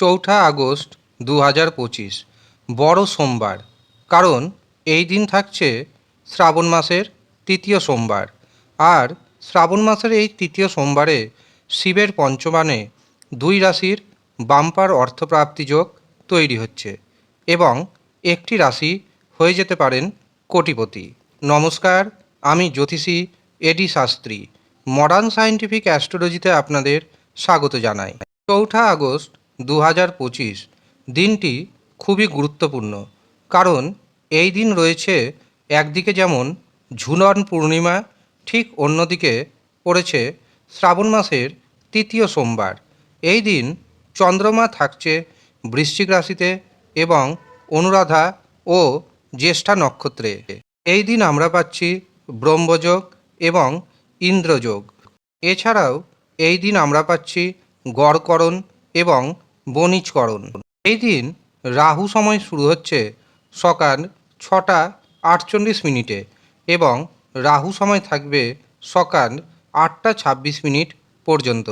চৌঠা আগস্ট দু হাজার পঁচিশ, বড় সোমবার। কারণ এই দিন থাকছে শ্রাবণ মাসের তৃতীয় সোমবার। আর শ্রাবণ মাসের এই তৃতীয় সোমবারে শিবের পঞ্চমানে দুই রাশির বাম্পার অর্থপ্রাপ্তি যোগ তৈরি হচ্ছে এবং একটি রাশি হয়ে যেতে পারেন কোটিপতি। নমস্কার, আমি জ্যোতিষী A D Shastri. Modern scientific অ্যাস্ট্রোলজিতে আপনাদের স্বাগত জানাই। চৌঠা আগস্ট দু হাজার পঁচিশ দিনটি খুবই গুরুত্বপূর্ণ, কারণ এই দিন রয়েছে একদিকে যেমন ঝুলন পূর্ণিমা, ঠিক অন্যদিকে পড়েছে শ্রাবণ মাসের তৃতীয় সোমবার। এই দিন চন্দ্রমা থাকছে বৃশ্চিক রাশিতে এবং অনুরাধা ও জ্যেষ্ঠা নক্ষত্রে। এই দিন আমরা পাচ্ছি ব্রহ্মযোগ এবং ইন্দ্রযোগ। এছাড়াও এই দিন আমরা পাচ্ছি গড়করণ এবং বণিজকরণ। এই দিন রাহু সময় শুরু হচ্ছে সকাল ছটা আটচল্লিশ মিনিটে এবং রাহু সময় থাকবে সকাল আটটা ছাব্বিশ মিনিট পর্যন্ত।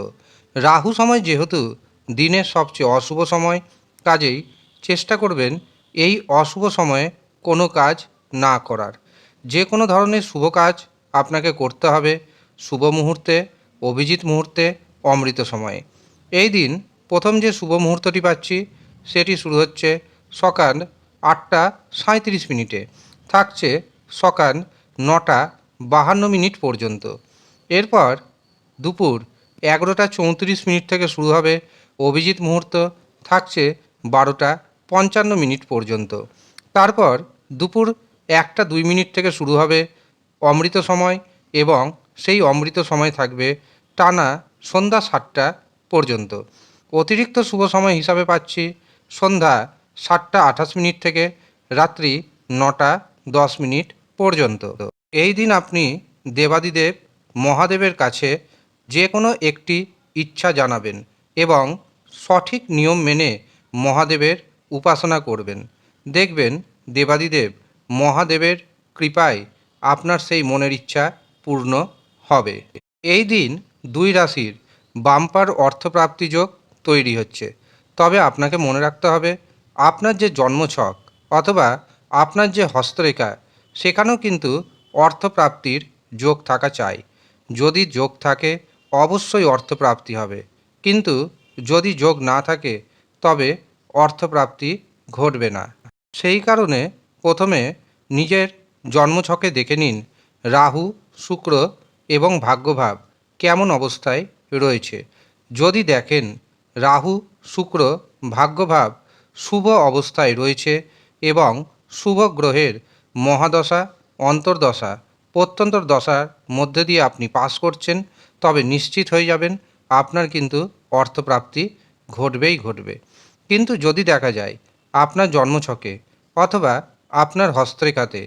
রাহু সময় যেহেতু দিনের সবচেয়ে অশুভ সময়, কাজেই চেষ্টা করবেন এই অশুভ সময়ে কোনো কাজ না করার। যে কোনো ধরনের শুভ কাজ আপনাকে করতে হবে শুভ মুহূর্তে, অভিজিৎ মুহূর্তে, অমৃত সময়ে। এই দিন প্রথম যে শুভ মুহূর্তটি পাচ্ছি, সেটি শুরু হচ্ছে সকাল আটটা সাঁত্রিশ মিনিটে। থাকছে সকাল নটা বাহান্ন মিনিট পর্যন্ত। এরপর দুপুর এগারোটা চৌত্রিশ মিনিট থেকে শুরু হবে অভিজিৎ মুহূর্ত। থাকছে বারোটা পঞ্চান্ন মিনিট পর্যন্ত। তারপর দুপুর একটা দুই মিনিট থেকে শুরু হবে অমৃত সময় এবং সেই অমৃত সময় থাকবে টানা সন্ধ্যা সাতটা পর্যন্ত। অতিরিক্ত শুভ সময় হিসাবে পাচ্ছি সন্ধ্যা সাতটা আঠাশ মিনিট থেকে রাত্রি নটা দশ মিনিট পর্যন্ত। এই দিন আপনি দেবাদিদেব মহাদেবের কাছে যে কোনো একটি ইচ্ছা জানাবেন এবং সঠিক নিয়ম মেনে মহাদেবের উপাসনা করবেন। দেখবেন দেবাদিদেব মহাদেবের কৃপায় আপনার সেই মনের ইচ্ছা পূর্ণ হবে। এই দিন দুই রাশির বাম্পার অর্থপ্রাপ্তি যোগ তৈরি হচ্ছে। তবে আপনাকে মনে রাখতে হবে, আপনার যে জন্মছক অথবা আপনার যে হস্তরেখা, সেখানেও কিন্তু অর্থপ্রাপ্তির যোগ থাকা চাই। যদি যোগ থাকে, অবশ্যই অর্থপ্রাপ্তি হবে। কিন্তু যদি যোগ না থাকে, তবে অর্থপ্রাপ্তি ঘটবে না। সেই কারণে প্রথমে নিজের জন্মছকে দেখে নিন, রাহু, শুক্র এবং ভাগ্যভাব কেমন অবস্থায় রয়েছে। যদি দেখেন রাহু, শুক্র, ভাগ্যভাব শুভ অবস্থায় রয়েছে এবং শুভ গ্রহের মহাদশা, অন্তর্দশা, প্রত্যন্তর দশার মধ্যে দিয়ে আপনি পাস করছেন, তবে নিশ্চিত হয়ে যাবেন আপনার কিন্তু অর্থপ্রাপ্তি ঘটবেই ঘটবে। কিন্তু যদি দেখা যায় আপনার জন্মছকে অথবা আপনার হস্তরেখাতে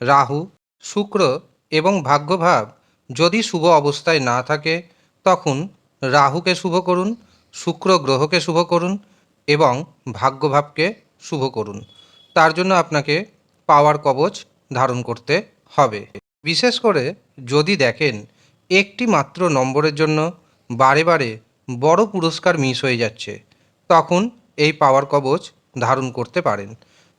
রাহু, শুক্র এবং ভাগ্যভাব যদি শুভ অবস্থায় না থাকে, তখন রাহুকে শুভ করুন শুক্র গ্রহকে শুভ করুন এবং ভাগ্যভাবকে শুভ করুন। তার জন্য আপনাকে পাওয়ার কবচ ধারণ করতে হবে। বিশেষ করে যদি দেখেন একটি মাত্র নম্বরের জন্য বারে বারে বড় পুরস্কার মিস হয়ে যাচ্ছে, তখন এই পাওয়ার কবচ ধারণ করতে পারেন।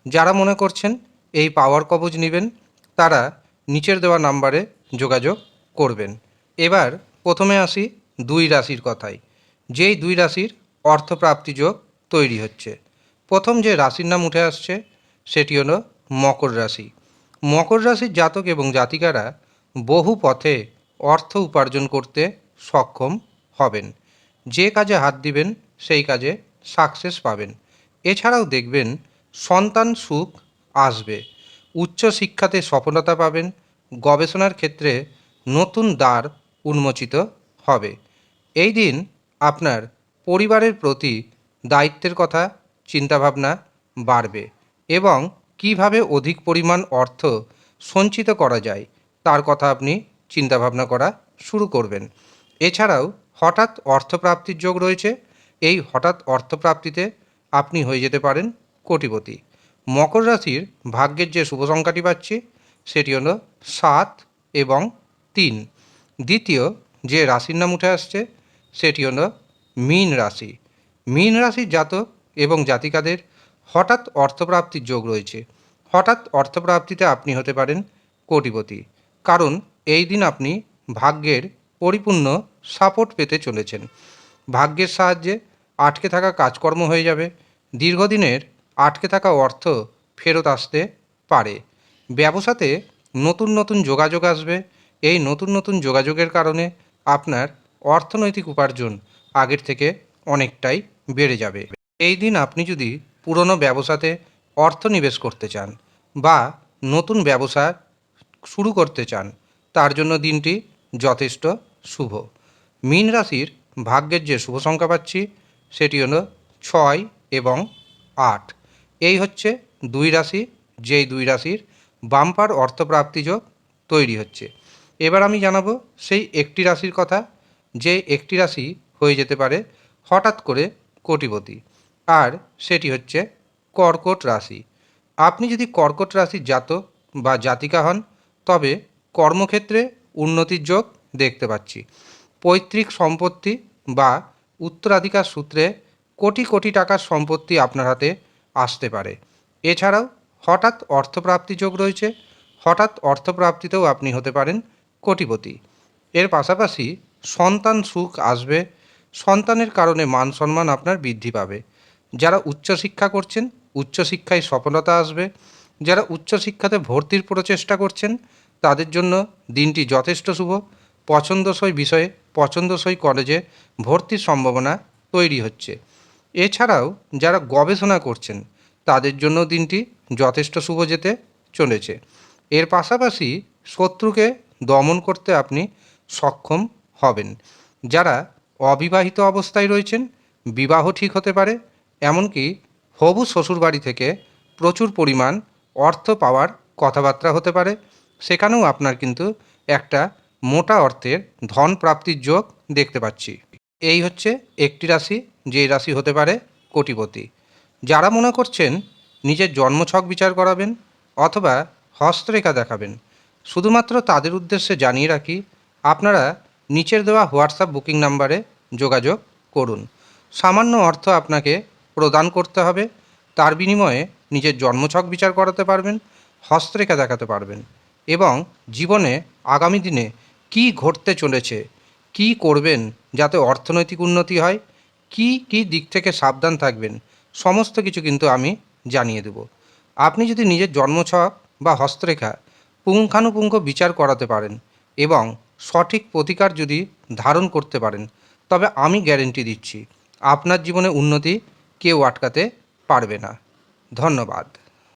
যারা মনে করছেন এই পাওয়ার কবচ নেবেন, তারা নিচের দেওয়া নাম্বারে যোগাযোগ করবেন। এবার প্রথমে আসি দুই রাশির কথায়। যেই দুই রাশির অর্থপ্রাপ্তি যোগ তৈরি হচ্ছে। প্রথম যে রাশির নাম উঠে আসছে, সেটি হলো মকর রাশি। মকর রাশির জাতক এবং জাতিকারা বহু পথে অর্থ উপার্জন করতে সক্ষম হবেন। যে কাজে হাত দিবেন, সেই কাজে সাকসেস পাবেন। এছাড়াও দেখবেন, সন্তান সুখ আসবে। উচ্চ শিক্ষাতে সফলতা পাবেন। গবেষণার ক্ষেত্রে নতুন দ্বার উন্মোচিত হবে। এই দিন আপনার পরিবারের প্রতি দায়িত্বের কথা চিন্তাভাবনা বাড়বে এবং কীভাবে অধিক পরিমাণ অর্থ সঞ্চিত করা যায় তার কথা আপনি চিন্তাভাবনা করা শুরু করবেন। এছাড়াও হঠাৎ অর্থপ্রাপ্তির যোগ রয়েছে। এই হঠাৎ অর্থপ্রাপ্তিতে আপনি হয়ে যেতে পারেন কোটিপতি। মকর রাশির ভাগ্যের যে শুভ সংখ্যাটি পাচ্ছি, সেটি হলো সাত এবং তিন। দ্বিতীয় যে রাশির নাম উঠে আসছে সেটি হলো মীন রাশি। মীন রাশির জাতক এবং জাতিকাদের হঠাৎ অর্থপ্রাপ্তির যোগ রয়েছে। হঠাৎ অর্থপ্রাপ্তিতে আপনি হতে পারেন কোটিপতি। কারণ এই দিন আপনি ভাগ্যের পরিপূর্ণ সাপোর্ট পেতে চলেছেন। ভাগ্যের সাহায্যে আটকে থাকা কাজকর্ম হয়ে যাবে। দীর্ঘদিনের আটকে থাকা অর্থ ফেরত আসতে পারে। ব্যবসাতে নতুন নতুন যোগাযোগ আসবে। এই নতুন নতুন যোগাযোগের কারণে আপনার অর্থনৈতিক উপার্জন আগের থেকে অনেকটাই বেড়ে যাবে। এই দিন আপনি যদি পুরনো ব্যবসাতে অর্থ নিবেশ করতে চান বা নতুন ব্যবসা শুরু করতে চান, তার জন্য দিনটি যথেষ্ট শুভ। মীন রাশির ভাগ্যের যে শুভ সংখ্যা পাচ্ছি, সেটি হলো ছয় এবং আট। এই হচ্ছে দুই রাশি, যেই দুই রাশির বাম্পার অর্থপ্রাপ্তি যোগ তৈরি হচ্ছে। এবার আমি জানাব সেই একটি রাশির কথা যে একটি রাশি হয়ে যেতে পারে হঠাৎ করে কোটিপতি। আর সেটি হচ্ছে কর্কট রাশি। আপনি যদি কর্কট রাশির জাতক বা জাতিকা হন, তবে কর্মক্ষেত্রে উন্নতির যোগ দেখতে পাচ্ছি। পৈতৃক সম্পত্তি বা উত্তরাধিকার সূত্রে কোটি কোটি টাকার সম্পত্তি আপনার হাতে আসতে পারে। এছাড়াও হঠাৎ অর্থপ্রাপ্তি যোগ রয়েছে। হঠাৎ অর্থপ্রাপ্তিতেও আপনি হতে পারেন কোটিপতি। এর পাশাপাশি সন্তান সুখ আসবে, সন্তানের কারণে মান সম্মান আপনার বৃদ্ধি পাবে। যারা উচ্চশিক্ষা করছেন উচ্চশিক্ষায় সফলতা আসবে। যারা উচ্চশিক্ষাতে ভর্তির প্রচেষ্টা করছেন, তাদের জন্য দিনটি যথেষ্ট শুভ। পছন্দসই বিষয়ে, পছন্দসই কলেজে ভর্তির সম্ভাবনা তৈরি হচ্ছে। এছাড়াও যারা গবেষণা করছেন, তাদের জন্য দিনটি যথেষ্ট শুভ যেতে চলেছে। এর পাশাপাশি শত্রুকে দমন করতে আপনি সক্ষম হবেন। যারা অবিবাহিত অবস্থায় রয়েছেন, বিবাহ ঠিক হতে পারে, এমনকি হবু শ্বশুরবাড়ি থেকে প্রচুর পরিমাণ অর্থ পাওয়ার কথাবার্তা হতে পারে। সেখানেও আপনার কিন্তু একটা মোটা অর্থের ধন প্রাপ্তির যোগ দেখতে পাচ্ছি। এই হচ্ছে একটি রাশি, যে রাশি হতে পারে কোটিপতি। যারা মনে করছেন নিজের জন্মছক বিচার করাবেন অথবা হস্তরেখা দেখাবেন, শুধুমাত্র তাদের উদ্দেশ্যে জানিয়ে রাখি, আপনারা নিচের দেওয়া হোয়াটসঅ্যাপ বুকিং নাম্বারে যোগাযোগ করুন। সামান্য অর্থ আপনাকে প্রদান করতে হবে। তার বিনিময়ে নিজের জন্মছক বিচার করাতে পারবেন, হস্তরেখা দেখাতে পারবেন এবং জীবনে আগামী দিনে কি ঘটতে চলেছে, কি করবেন যাতে অর্থনৈতিক উন্নতি হয়, কি কি দিক থেকে সাবধান থাকবেন, সমস্ত কিছু কিন্তু আমি জানিয়ে দেব। আপনি যদি নিজের জন্মছক বা হস্তরেখা পুঙ্খানুপুঙ্খ বিচার করাতে পারেন এবং সঠিক প্রতিকার যদি ধারণ করতে পারেন, তবে আমি গ্যারেন্টি দিচ্ছি, আপনার জীবনে উন্নতি কেউ আটকাতে পারবে না। ধন্যবাদ।